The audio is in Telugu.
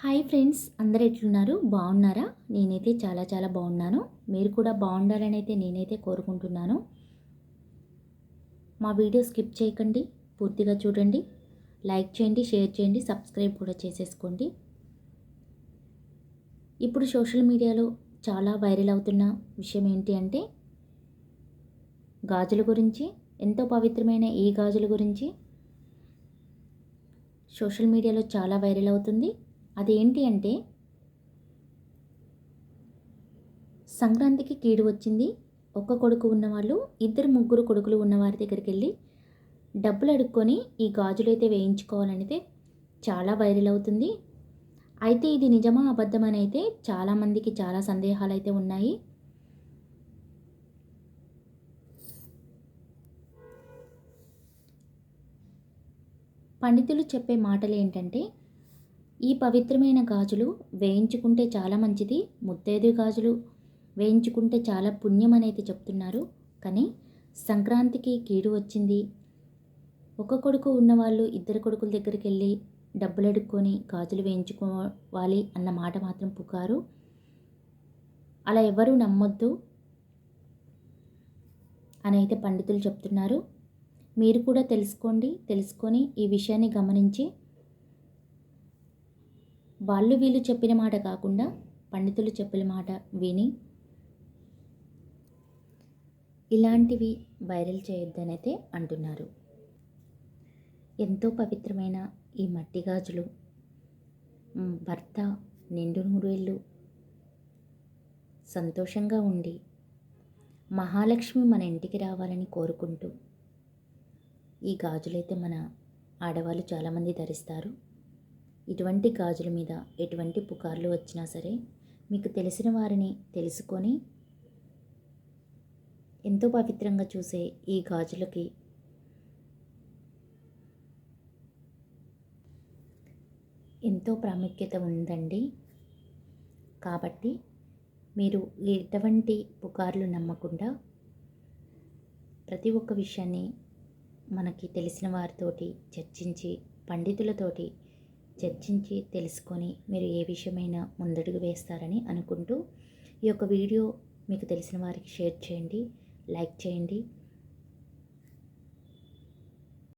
హాయ్ ఫ్రెండ్స్ అందరు ఎట్లున్నారు? బాగున్నారా? నేనైతే చాలా చాలా బాగున్నాను. మీరు కూడా బాగుండాలని అయితే నేనైతే కోరుకుంటున్నాను. మా వీడియో స్కిప్ చేయకండి పూర్తిగా చూడండి. లైక్ చేయండి షేర్ చేయండి సబ్స్క్రైబ్ కూడా చేసేసుకోండి. ఇప్పుడు సోషల్ మీడియాలో చాలా వైరల్ అవుతున్న విషయం ఏంటి అంటే గాజుల గురించి ఎంతో పవిత్రమైన ఈ గాజుల గురించి సోషల్ మీడియాలో చాలా వైరల్ అవుతుంది. అదేంటి అంటే సంక్రాంతికి కీడు వచ్చింది. ఒక్క కొడుకు ఉన్నవాళ్ళు ఇద్దరు ముగ్గురు కొడుకులు ఉన్నవారి దగ్గరికి వెళ్ళి డబ్బులు అడుక్కొని ఈ గాజులు అయితే వేయించుకోవాలనితే చాలా వైరల్ అవుతుంది. అయితే ఇది నిజమా అబద్ధమని అయితే చాలామందికి చాలా సందేహాలు అయితే ఉన్నాయి. పండితులు చెప్పే మాటలు ఏంటంటే ఈ పవిత్రమైన గాజులు వేయించుకుంటే చాలా మంచిది ముత్తైదు గాజులు వేయించుకుంటే చాలా పుణ్యం అనేది చెప్తున్నారు. కానీ సంక్రాంతికి కీడు వచ్చింది. ఒక కొడుకు ఉన్నవాళ్ళు ఇద్దరు కొడుకుల దగ్గరికి వెళ్ళి డబ్బులు అడుక్కొని గాజులు వేయించుకోవాలి అన్న మాట మాత్రం పుకారు. అలా ఎవరు నమ్మొద్దు అని అయితే పండితులు చెప్తున్నారు. మీరు కూడా తెలుసుకోండి తెలుసుకొని ఈ విషయాన్ని గమనించి వాళ్ళు వీళ్ళు చెప్పిన మాట కాకుండా పండితులు చెప్పిన మాట విని ఇలాంటివి వైరల్ చేయొద్దనైతే అంటున్నారు. ఎంతో పవిత్రమైన ఈ మట్టి గాజులు భర్త నిండు నూరేళ్ళు సంతోషంగా ఉండి మహాలక్ష్మి మన ఇంటికి రావాలని కోరుకుంటూ ఈ గాజులైతే మన ఆడవాళ్ళు చాలామంది ధరిస్తారు. ఇటువంటి గాజుల మీద ఎటువంటి పుకార్లు వచ్చినా సరే మీకు తెలిసిన వారిని తెలుసుకొని ఎంతో పవిత్రంగా చూసే ఈ గాజులకి ఎంతో ప్రాముఖ్యత ఉందండి. కాబట్టి మీరు ఎటువంటి పుకార్లు నమ్మకుండా ప్రతి ఒక్క విషయాన్ని మనకి తెలిసిన వారితోటి చర్చించి పండితులతోటి చర్చించి తెలుసుకొని మీరు ఏ విషయమైనా ముందడుగు వేస్తారని అనుకుంటూ ఈ యొక్క వీడియో మీకు తెలిసిన వారికి షేర్ చేయండి లైక్ చేయండి.